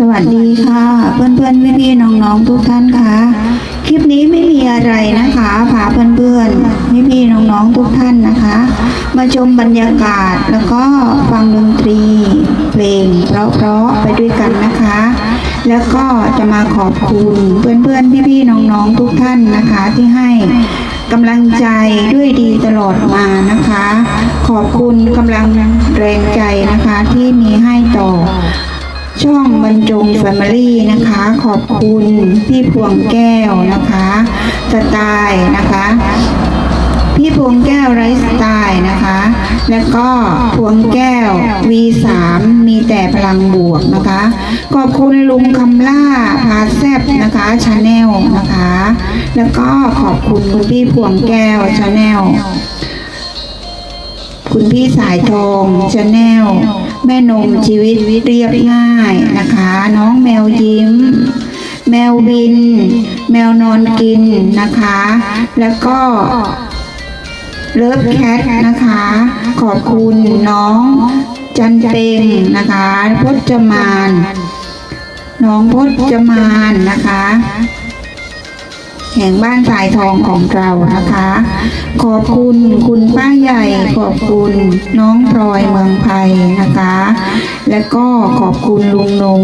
สวัสดีค่ะ เพื่อนๆพี่ๆน้องๆทุกท่านค่ะ คลิปนี้ไม่มีอะไรนะคะพาเพื่อนๆพี่ๆน้องๆทุกท่านนะคะ มาชมบรรยากาศแล้วก็ฟังดนตรี เพลงเพราะๆไปด้วยกันนะคะ แล้วก็จะมาขอบคุณเพื่อนๆพี่ๆน้องๆทุกท่านนะคะที่ให้กำลังใจด้วยดีตลอดมานะคะ ขอบคุณกำลังแรงใจนะคะที่มีให้ต่อ ช่องบรรจงแฟมิลี่นะคะ ขอบคุณพี่พวงแก้วนะคะสไตล์นะคะ พี่พวงแก้วไร้สไตล์นะคะ แล้วก็พวงแก้ว V3 มีแต่พลังบวกนะคะ ขอบคุณลุงคำล่าพาแซบนะคะชาแนลนะคะ แล้วก็ขอบคุณคุณพี่พวงแก้วชาแนลคุณพี่สายทองชาแนล แม่นมชีวิตเรียบง่ายนะคะ น้องแมวยิ้ม แมวบิน แมวนอนกินนะคะ แล้วก็เลิฟแคทนะคะ ขอบคุณน้องจันเปงนะคะพจมาน น้องพจมานนะคะ แห่งบ้านสายทองของเรานะคะ ขอบคุณคุณป้าใหญ่ ขอบคุณน้องพลอยเมืองไทยนะคะ และก็ขอบคุณลุงนง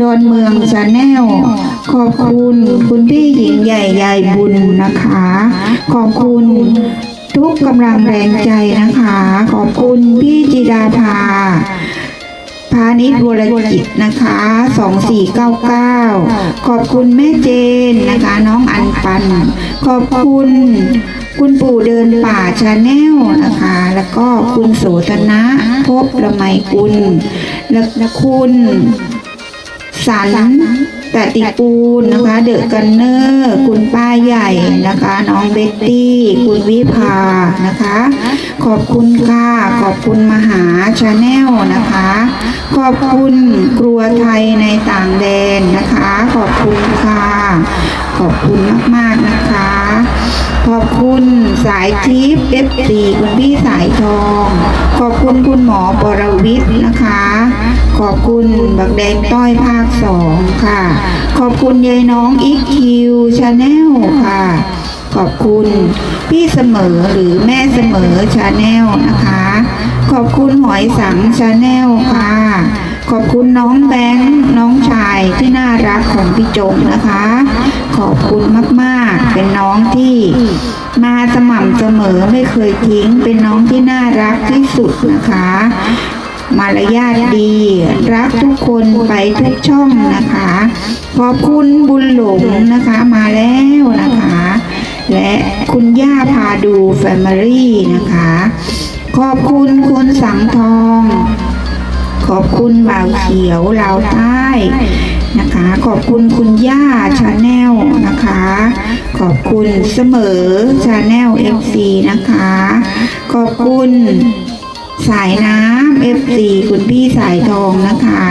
ดอนเมืองชาแนลขอบคุณคุณพี่หญิงใหญ่ยายบุญนะคะ ขอบคุณทุกกำลังแรงใจนะคะ ขอบคุณพี่จิดาภา พาณิชย์วรจิตนะคะ 2499 ขอบคุณแม่เจนนะคะน้องอันปัน ขอบคุณคุณปู่เดินป่าชาแนลนะคะ แล้วก็คุณโสธนะพบละไมกุล และคุณสัน ตติปูนนะคะ เดอะกันเนอร์ คุณป้าใหญ่นะคะ น้องเบ็ตตี้ คุณวิภานะคะ ขอบคุณค่ะ ขอบคุณมหาชาแนลนะคะ ขอบคุณครัวไทยในต่างแดนนะคะ ขอบคุณค่ะ ขอบคุณมากๆนะคะขอบคุณสายทิพย์เอฟซีคุณพี่สายทอง ขอบคุณคุณหมอปรวิทย์นะคะขอบคุณบักแดงต้อยภาคสองค่ะ ขอบคุณยายน้องอีคิวชาแนลค่ะ ขอบคุณพี่เสมอหรือแม่เสมอชาแนลนะคะ ขอบคุณหอยสังชาแนลค่ะ ขอบคุณน้องแบงค์น้องชายที่น่ารักของพี่จงนะคะ ขอบคุณมากๆ เป็นน้องที่มาสม่ำเสมอไม่เคยทิ้งเป็นน้องที่น่ารักที่สุดนะคะ มารยาทดี รักทุกคนไปทุกช่องนะคะ ขอบคุณบุญหลงนะคะมาแล้วนะคะ และคุณย่าพาดูแฟมิลี่นะคะ ขอบคุณคุณสังทอง ขอบคุณบ่าวเขียวลาวใต้นะคะ ขอบคุณคุณย่าชาแนลนะคะ ขอบคุณเสมอชาแนลเอฟซีนะคะ ขอบคุณ สายน้ำเอฟซีคุณพี่สายทองนะคะ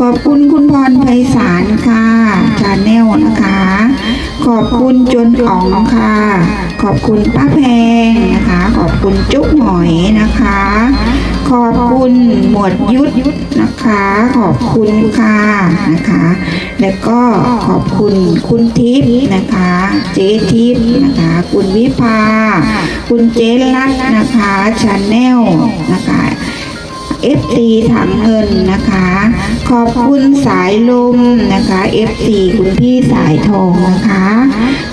ขอบคุณคุณพรไพศาลค่ะชาแนลนะคะ ขอบคุณจนอ๋องค่ะ ขอบคุณป้าแพงนะคะ ขอบคุณจุ๊กหมอยนะคะ ขอบคุณหมวดยุทธนะคะ ขอบคุณค่ะนะคะ แล้วก็ขอบคุณคุณทิพย์นะคะ เจทิพย์นะคะ คุณวิภา คุณเจรัตน์นะคะชาแนลนะคะ FC ถังเงินนะคะ ขอบคุณสายลมนะคะ FC คุณพี่สายทองนะคะ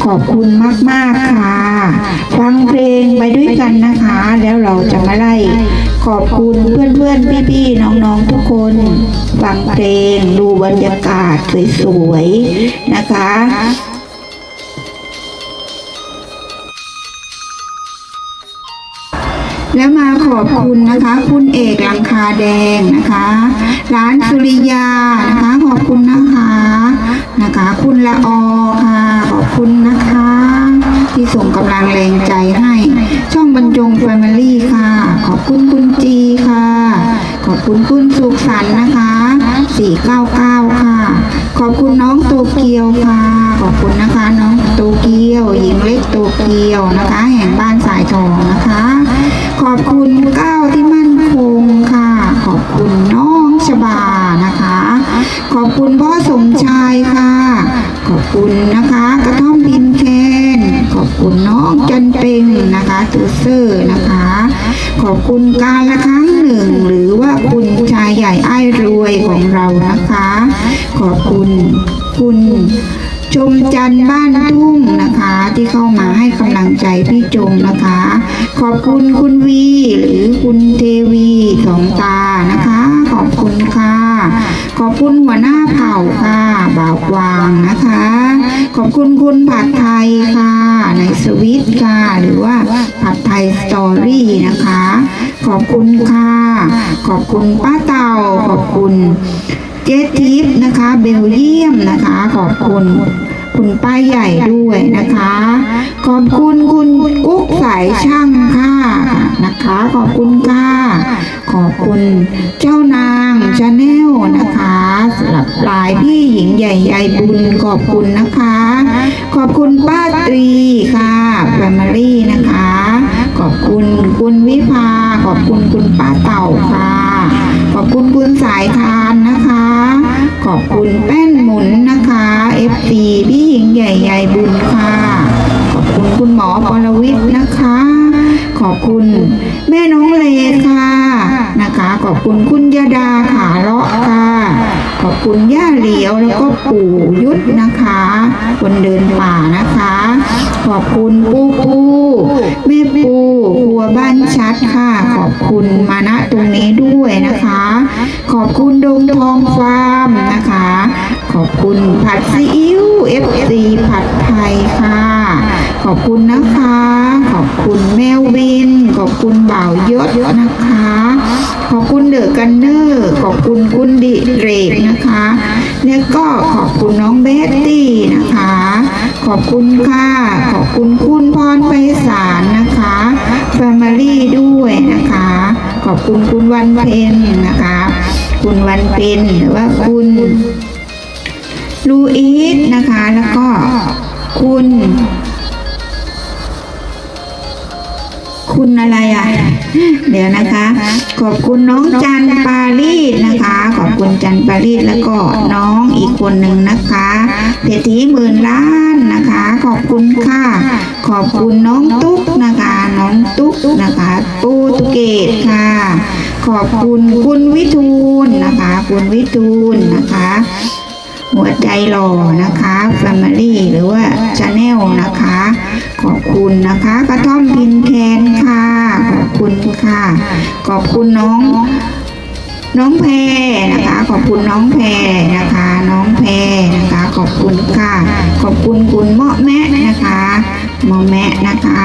ขอบคุณมากๆค่ะ ฟังเพลงไปด้วยกันนะคะ แล้วเราจะมาไล่ขอบคุณเพื่อนๆ พี่ๆ น้องๆ ทุกคน ฟังเพลงดูบรรยากาศสวยๆ นะคะ แล้วมาขอบคุณนะคะ คุณเอกลังคาแดงนะคะ ร้านสุริยานะคะ ขอบคุณนะคะนะคะ คุณละออค่ะ ขอบคุณนะคะ ที่ส่งกำลังแรงใจให้ ช่องบรรจงแฟมิลี่ค่ะ ขอบคุณคุณจีค่ะ ขอบคุณคุณสุขสันต์นะคะ499 ค่ะ ขอบคุณน้องโตเกียวค่ะ ขอบคุณนะคะน้องโตเกียวหญิงเล็กโตเกียวนะคะ แห่งบ้านสายทองนะคะ ขอบคุณก้าวที่มั่นคงค่ะ ขอบคุณน้องชบานะคะ ขอบคุณพ่อสมชายค่ะ ขอบคุณนะคะ กระท่อมดินแคนขอบคุณน้องจันเป็งนะคะตูเซอร์นะคะ ขอบคุณการละครั้งหนึ่ง หรือว่าคุณชายใหญ่ไอ้รวยของเรานะคะ ขอบคุณคุณ ชมจันบ้านทุ่งนะคะ ที่เข้ามาให้กำลังใจพี่จงนะคะ ขอบคุณคุณวีหรือคุณเทวีสองตานะคะ ขอบคุณค่ะ ขอบคุณหัวหน้าเผ่าค่ะบ่าวกวางนะคะ ขอบคุณคุณผัดไทยค่ะ ในสวิตค่ะ หรือว่าผัดไทยสตอรี่นะคะ ขอบคุณค่ะ ขอบคุณป้าเต่าขอบคุณเจทิปนะคะ เบลเยียมนะคะ ขอบคุณ คุณป้าใหญ่ด้วยนะคะ ขอบคุณคุณกุ๊กสายช่างค่ะนะคะ ขอบคุณค่ะขอบคุณเจ้านางชาแนลนะคะสำหรับหลายพี่หญิงใหญ่ใหญ่บุญขอบคุณนะคะ ขอบคุณป้าตรีค่ะแฟมิลี่นะคะ ขอบคุณคุณวิภาขอบคุณคุณป้าเต่าค่ะ ขอบคุณคุณสายทานนะคะ ขอบคุณแป้นหมุน หญิงใหญ่ใหญ่บุญค่ะ ขอบคุณคุณหมอปรวิทย์นะคะ ขอบคุณแม่น้องเลค่ะนะคะ ขอบคุณคุณยาดาขาเลาะค่ะ ขอบคุณย่าเหลียวแล้วก็ปู่ยุทธนะคะ คนเดินป่านะคะ ขอบคุณปูปูแม่ปูครัวบ้านชัดค่ะ ขอบคุณมาณตรงนี้ด้วยนะคะ ขอบคุณดงทองฟาร์มนะคะ ขอบคุณผัดซีอิ๊ว FC ผัดไทยค่ะ ขอบคุณนะคะ ขอบคุณแมววิน ขอบคุณบ่าวยศนะคะ ขอบคุณเดอะกันเนอร์ขอบคุณคุณดิเรกนะคะแล้วก็ขอบคุณน้องเบตตี้นะคะ ขอบคุณค่ะ ขอบคุณคุณพรไพศาลนะคะแฟมิลี่ด้วยนะคะ ขอบคุณคุณวันเพ็ญนะคะ คุณวันเพ็ญหรือว่าคุณ ลูอีสนะคะ แล้วก็คุณ คุณอะไรอะ เดี๋ยวนะคะ ขอบคุณน้องจันปารีสนะคะ ขอบคุณจันปารีสแล้วก็น้องอีกคนหนึ่งนะคะเศรษฐีหมื่นล้านนะคะ ขอบคุณค่ะ ขอบคุณน้องตุ๊กนะคะ น้องตุ๊กนะคะปูตุเกตค่ะขอบคุณคุณวิทูลนะคะ คุณวิทูลนะคะ หัวใจหล่อนะคะ Family หรือว่า Channel นะคะ ขอบคุณนะคะ กระท่อมพินแคนค่ะ ขอบคุณค่ะ ขอบคุณน้องน้องแพรนะคะ ขอบคุณน้องแพรนะคะ น้องแพรนะคะ ขอบคุณค่ะ ขอบคุณคุณเมาะแมะนะคะเมาะแมะนะคะ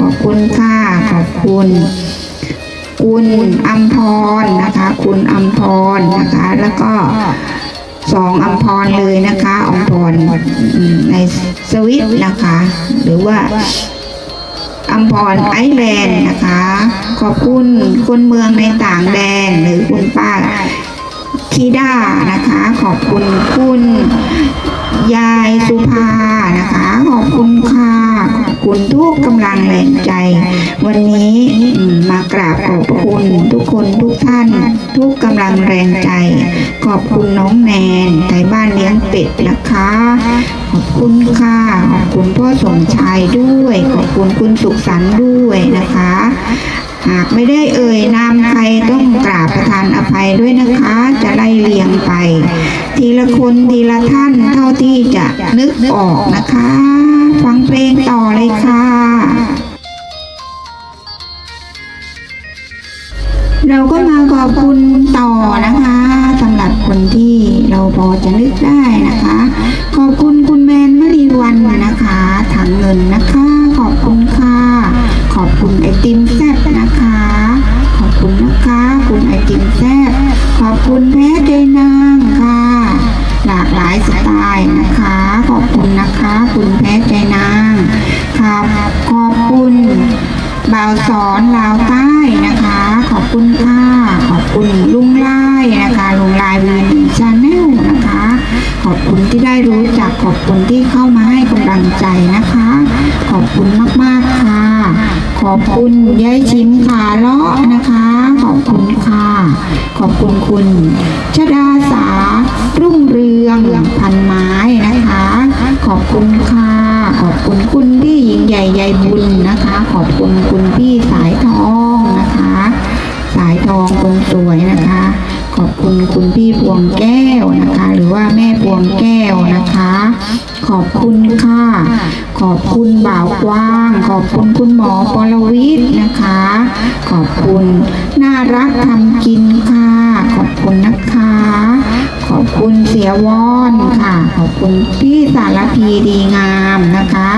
ขอบคุณค่ะ ขอบคุณคุณอัมพรนะคะ คุณอัมพรนะคะ แล้วก็ สองอัมพรเลยนะคะอัมพรในสวิตนะคะ หรือว่าอัมพรไอซ์แลนด์นะคะ ขอบคุณคนเมืองในต่างแดนหรือคุณป้าคีด้านะคะ ขอบคุณคุณยายสุภานะคะ ขอบคุณค่ะข คุณทุกกำลังแรงใจ วันนี้มากราบขอบคุณทุกคนทุกท่าน ทุกกำลังแรงใจ ขอบคุณน้องแนนไทยบ้านเลี้ยงเป็ดนะคะ ขอบคุณค่ะขอบคุณพ่อสมชายด้วย ขอบคุณคุณสุขสันต์ด้วยนะคะ หากไม่ได้เอ่ยนามใครต้องกราบประทานอภัยด้วยนะคะ จะไล่เลียงไป ทีละคนทีละท่านเท่าที่จะนึกออกนะคะ ฟังเพลง อจะนึกได้นะคะ ขอบคุณคุณแมนมรีวันนะคะถังเงินนะคะ ขอบคุณค่ะ ขอบคุณไอติม ชาแนลนะคะ ขอบคุณที่ได้รู้จักขอบคุณที่เข้ามาให้กำลังใจนะคะ ขอบคุณมากมากค่ะ ขอบคุณยายชิมขาเลาะนะคะ ขอบคุณค่ะ ขอบคุณคุณชดาสา รุ่งเรืองพันไม้นะคะ ขอบคุณค่ะ ขอบคุณคุณพี่หญิงใหญ่ยายบุญนะคะ ขอบคุณคุณพี่สายทองนะคะ สายทองคนสวยนะคะ ขอบคุณคุณพี่พวงแก้วนะคะ หรือว่าแม่พวงแก้วนะคะ ขอบคุณค่ะ ขอบคุณบ่าวกว้าง ขอบคุณคุณหมอปรวิทย์นะคะ ขอบคุณน่ารักทำกินค่ะ ขอบคุณนะคะ ขอบคุณเสียวอน ขอบคุณพี่สารพีดีงามนะคะ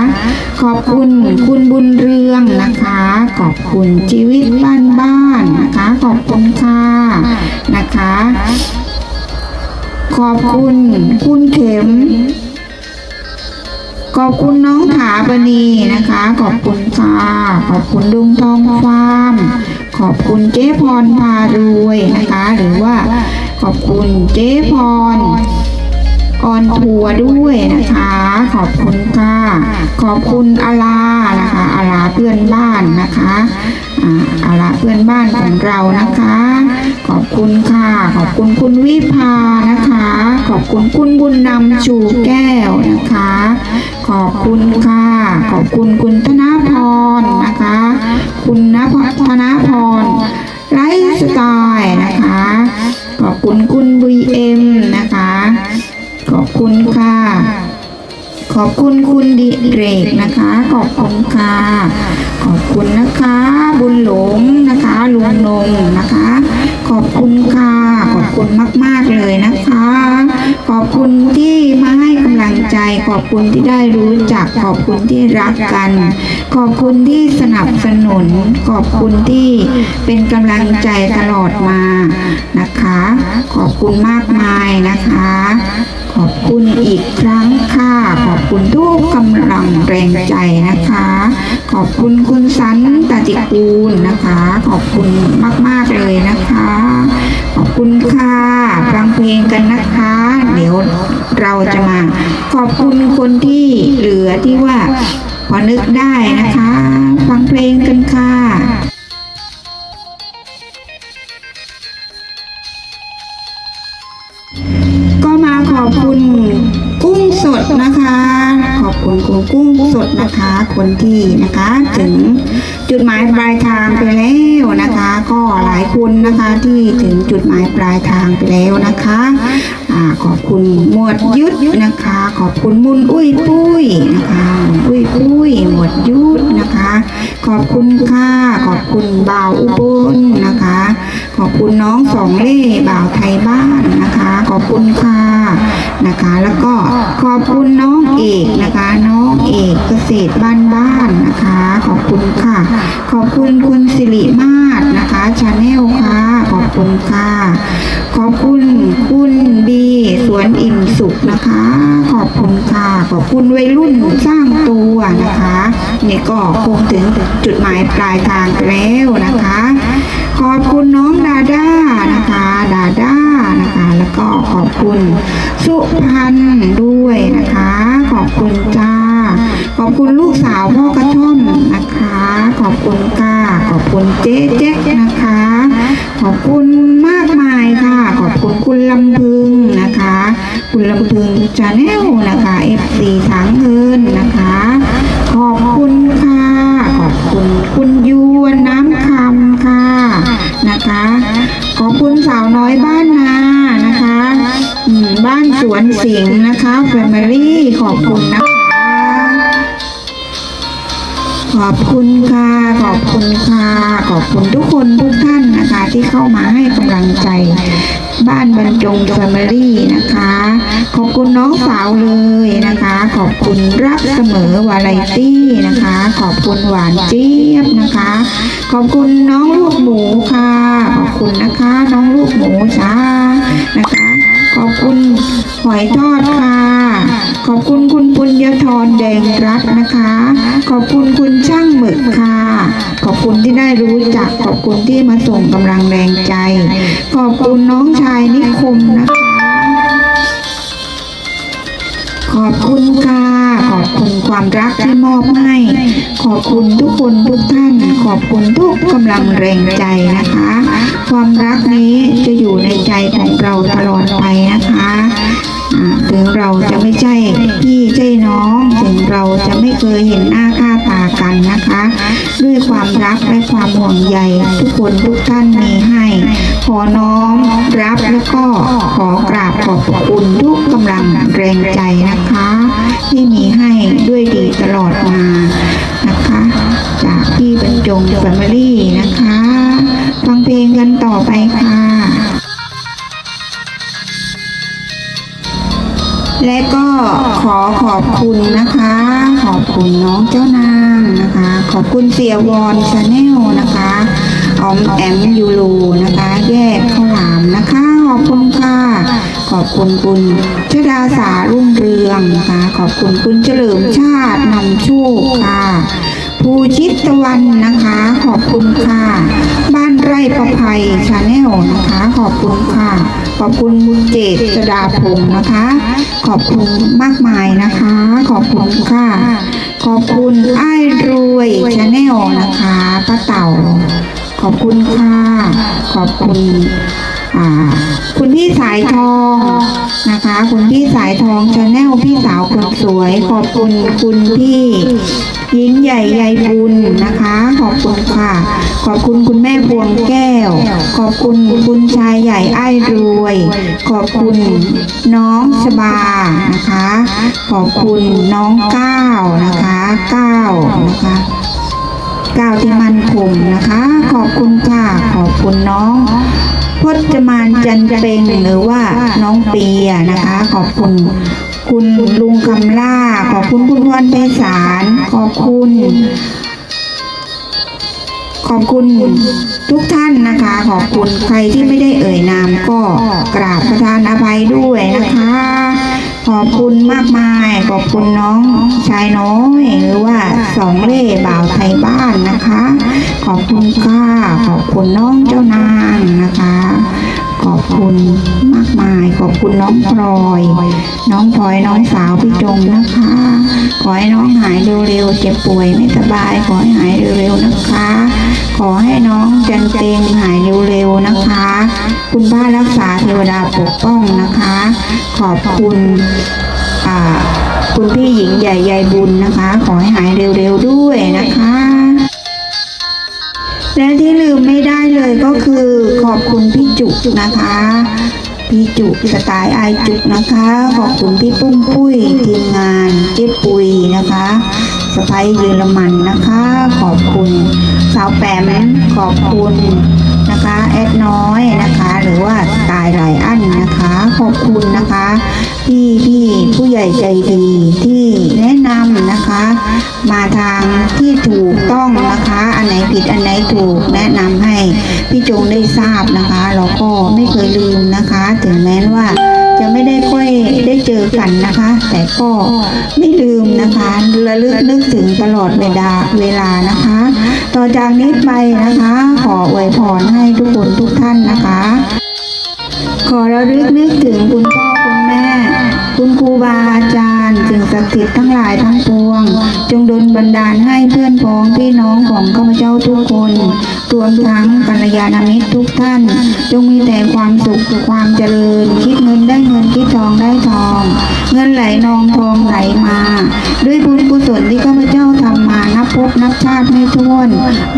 ขอบคุณคุณบุญเรืองนะคะ ขอบคุณชีวิตบ้านบ้านนะคะ ขอบคุณค่ะนะคะ ขอบคุณคุณเข็มขอบคุณน้องถาปณีนะคะ ขอบคุณค่ะ ขอบคุณลุงทองฟามขอบคุณเจ๊พรพารวยนะคะ หรือว่าขอบคุณเจ๊พร ออนทัวร์ด้วยนะคะ ขอบคุณค่ะ ขอบคุณอาลานะคะอาลาเพื่อนบ้านนะคะอาลาเพื่อนบ้านของเรานะคะ ขอบคุณค่ะ ขอบคุณคุณวิภานะคะ ขอบคุณคุณบุญนำชูแก้วนะคะ ขอบคุณค่ะ ขอบคุณคุณธนาพรนะคะ คุณนภธนาพรไลฟ์สไตล์นะคะ ขอบคุณคุณ VM นะคะ ขอบคุณค่ะ ขอบคุณคุณดิเรกนะคะ ขอบคุณค่ะ ขอบคุณนะคะ บุญหลงนะคะลุงนงนะคะ ขอบคุณค่ะ ขอบคุณมาก ๆ เลยนะคะ ขอบคุณที่ได้รู้จัก ขอบคุณที่รักกัน ขอบคุณที่สนับสนุน ขอบคุณที่เป็นกำลังใจตลอดมานะคะ ขอบคุณมากมายนะคะ ขอบคุณอีกครั้งค่ะ ขอบคุณทุกกำลังแรงใจนะคะ ขอบคุณคุณสันตติกูลนะคะ ขอบคุณมาก ๆ เลยนะคะ ขอบคุณค่ะฟังเพลงกันนะคะ เดี๋ยวเราจะมาขอบคุณคนที่เหลือที่ว่าพอนึกได้นะคะ ฟังเพลงกันค่ะก็มาขอบคุณกุ้งสดนะคะ ขอบคุณคุณกุ้งสดนะคะ คนที่นะคะ ถึงจุดหมายปลายทางไปแล้วนะคะ ก็หลายคนนะคะที่ถึงจุดหมายปลายทางไปแล้วนะคะาขอบคุณหมวดยุทธนะคะ ขอบคุณมุนอุ้ยปุ้ยนะคะอุ้ยปุ้ยหมวดยุทธนะคะ ขอบคุณค่ะขอบคุณบ่าวอุบลนะคะ ขอบคุณน้องสองเล่บ่าวไทยบ้านนะคะ ขอบคุณค่ะนะคะ แล้วก็ขอบคุณน้องเอกนะคะ น้องเอกเกษตรบ้านบ้านนะคะ ขอบคุณค่ะ ขอบคุณคุณสิริมาศนะคะชาแนลค่ะ ขอบคุณค่ะ ขอบคุณคุณ บีสวนอิ่มสุขนะคะ ขอบคุณค่ะ ขอบคุณวัยรุ่นสร้างตัวนะคะ นี่ก็คงถึงจุดหมายปลายทางแล้วนะคะ ขอบคุณน้องดาด้านะคะดาด้านะคะ แล้วก็ขอบคุณสุพันด้วยนะคะ ขอบคุณจ้า ขอบคุณลูกสาวพ่อกระท่อมนะคะ ขอบคุณค่ะขอบคุณเจ๊เจ๊นะคะ ขอบคุณมากมายค่ะ ขอบคุณคุณลำพึงน คุณลำพึงชาแนลนะคะ FC ทางเงินนะคะ ขอบคุณค่ะ ขอบคุณคุณยวนน้ำคำค่ะนะคะ ขอบคุณสาวน้อยบ้านนานะคะบ้านสวนสิงห์นะคะแฟมิลี่ขอบคุณนะคะขอบคุณค่ะ ขอบคุณค่ะ ขอบคุณทุกคนทุกท่านนะคะ ที่เข้ามาให้กำลังใจ บ้านบรรจงแฟมิลี่นะคะ ขอบคุณน้องสาวเลยนะคะ ขอบคุณรักเสมอวาไรตี้นะคะ ขอบคุณหวานเจี๊ยบนะคะ ขอบคุณน้องลูกหมูค่ะ ขอบคุณนะคะ น้องลูกหมูจ้านะคะ ขอบคุณ หอยทอดค่ะ ขอบคุณคุณปุญญธรแดงรัตน์นะคะ ขอบคุณคุณช่างหมึกค่ะ ขอบคุณที่ได้รู้จัก ขอบคุณที่มาส่งกำลังแรงใจ ขอบคุณน้องชายนิคมนะคะ ขอบคุณค่ะ ขอบคุณความรักที่มอบให้ ขอบคุณทุกคนทุกท่าน ขอบคุณทุกกำลังแรงใจนะคะ ความรักนี้จะอยู่ในใจของเราตลอดไปนะคะอ่า ถึงเราจะไม่ใช่พี่ใช่น้อง ถึงเราจะไม่เคยเห็นหน้าค่าตากันนะคะ ด้วยความรักและความห่วงใยทุกคนทุกท่านมีให้ ขอน้อมรับแล้วก็ขอกราบขอบคุณทุกกำลังแรงใจนะคะ ที่มีให้ด้วยดีตลอดมานะคะ จากพี่บรรจงแฟมิลี่นะคะ ฟังเพลงกันต่อไปค่ะ และก็ขอขอบคุณนะคะ ขอบคุณน้องเจ้านางนะคะ ขอบคุณเสียวอนชาแนลนะคะออมแอมยูโรนะคะ แยกข้าวหลามนะคะ ขอบคุณค่ะ ขอบคุณคุณชดาสารุ่งเรืองนะคะ ขอบคุณคุณเฉลิมชาตินำโชคค่ะ ภูชิตตะวันนะคะ ขอบคุณค่ะ บ้านไร่ประภัยชาแนลนะคะ ขอบคุณค่ะ ขอบคุณมุเจตสดาพงศ์นะคะ ขอบคุณมากมายนะคะ ขอบคุณค่ะ ขอบคุณไอ้รวยชาแนลนะคะป้าเต่า ขอบคุณค่ะ ขอบคุณ คุณพี่สายทองนะคะ คุณพี่สายทองชาแนลพี่สาวคนสวย ขอบคุณคุณพี่หญิงใหญ่ใยบุญนะคะ ขอบคุณค่ะ ขอบคุณคุณแม่พวงแก้ว ขอบคุณคุณชายใหญ่ไอ้รวย ขอบคุณน้องชบานะคะ ขอบคุณน้องก้าวนะคะก้าวนะคะก้าวที่มั่นคงนะคะ ขอบคุณค่ะ ขอบคุณน้อง พจมานจันเปงหรือว่าน้องเปียนะคะ ขอบคุณคุณลุงคำล่า ขอบคุณคุณพรไพศาลขอบคุณ ขอบคุณทุกท่านนะคะ ขอบคุณใครที่ไม่ได้เอ่ยนามก็กราบประทานอภัยด้วยนะคะ ขอบคุณมากมาย ขอบคุณน้องชายน้อยหรือว่าสองเล่บ่าวไทยบ้านนะคะ ขอบคุณค่ะ ขอบคุณน้องเจ้านางนะคะ คุณมากมาย ขอบคุณน้องพลอย น้องพลอยน้องสาวพี่จงนะคะ ขอให้น้องหายเร็วๆเจ็บป่วยไม่สบาย ขอให้หายเร็วๆนะคะ ขอให้น้องจันเตงหายเร็วๆนะคะ คุณพระรักษาเทวดาปกป้องนะคะ ขอบคุณคุณพี่หญิงใหญ่ใยบุญนะคะ ขอให้หายเร็วๆด้วยนะคะและที่ลืมไม่ได้เลยก็คือขอบคุณ จุกนะคะ พี่จุกสไตล์ไอจุกนะคะ ขอบคุณพี่ปุ้มปุ้ยทีมงานเจ๊ปุยนะคะสไปเยอรมันนะคะ ขอบคุณสาวแปมขอบคุณนะคะแอดน้อยนะคะ หรือว่าตายหลายอันนะคะ ขอบคุณนะคะพี่พี่ผู้ใหญ่ใจดีที่แนะนำนะคะ มาทาง ที่ถูกต้องนะคะ อันไหนผิดอันไหนถูกแนะนำให้พี่จงได้ทราบนะคะเราก็ไม่เคยลืมนะคะ ถึงแม้ว่าจะไม่ได้ค่อยได้เจอกันนะคะ แต่ก็ไม่ลืมนะคะระลึกนึกถึงตลอดเวลาเวลานะคะ ต่อจากนี้ไปนะคะ ขออวยพรให้ทุกคนทุกท่านนะคะ ขอระลึกนึกถึงคุณพ่อคุณแม่ คุณครูบาอาจารย์ สิ่งศักดิ์สิทธิ์ทั้งหลายทั้งปวง จงดลบันดาลให้เพื่อนพ้องพี่น้องของข้าพเจ้าทุกคนรวมทั้งกัลยาณมิตรทุกท่าน จงมีแต่ความสุขความเจริญ คิดเงินได้เงินคิดทองได้ทอง เงินไหลนองทองไหลมา ด้วยบุญกุศลที่ข้าพเจ้าทำมานับพบนับชาติไม่ถ้วน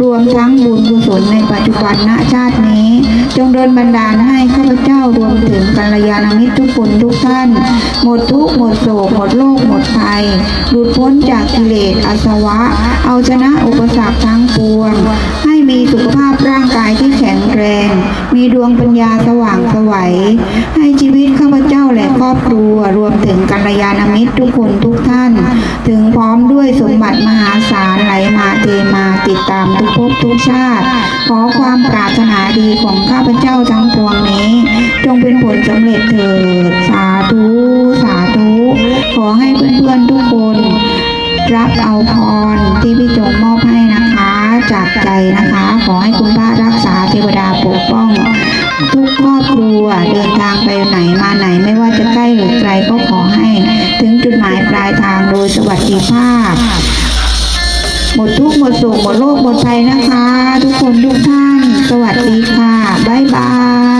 รวมทั้งบุญกุศลในปัจจุบันณชาตินี้ จงเดินบันดาลให้ข้าพเจ้ารวมถึงกัลยาณมิตรทุกคนทุกท่าน หมดทุกข์หมดโศกหมดโรคหมดภัยหลุดพ้นจากกิเลสอาสวะ เอาชนะอุปสรรคทั้งปวง ให้มีสุขภาพร่างกายที่แข็งแรง มีดวงปัญญาสว่างสวัยให้ชีวิตข้าพเจ้าและครอบครัว รวมถึงกัลยาณมิตรทุกคนทุกท่าน ถึงพร้อมด้วยสมบัติมหาศาลไหลมาเทมาติดตามทุกภพทุกชาติ ขอความปรารถนาดีของข้าาพเจ้าทั้งปวงนี้ จงเป็นผลสำเร็จเถิด สาธุ สาธุ ขอให้เพื่อนๆทุกคน รับเอาพรที่พี่จงมอบให้นะคะ จากใจนะคะ ขอให้คุณพระรักษาเทวดาปกป้อง ทุกครอบครัวเดินทางไปไหนมาไหนไม่ว่าจะใกล้หรือไกลก็ขอให้ ถึงจุดหมายปลายทางโดยสวัสดิภาพ หมดทุกข์หมดสุขหมดโรคหมดภัยนะคะ ทุกคนทุกท่าน สวัสดีค่ะบายบา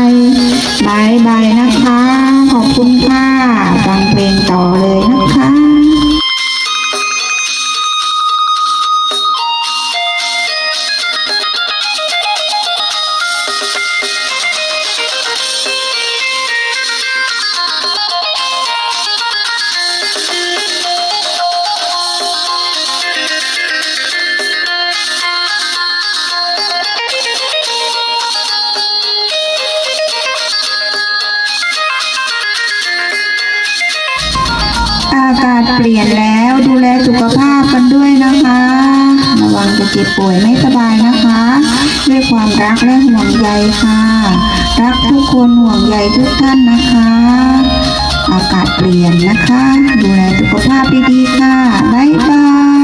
ยบายบายนะคะ ขอบคุณค่ะฟังเพลงต่อเลยนะคะ ภาพกันด้วยนะคะ ระวังจะเจ็บป่วยไม่สบายนะคะ ด้วยความรักและห่วงใยค่ะ รักทุกคนห่วงใยทุกท่านนะคะ อากาศเปลี่ยนนะคะ ดูแลสุขภาพดีๆค่ะ บ๊ายบาย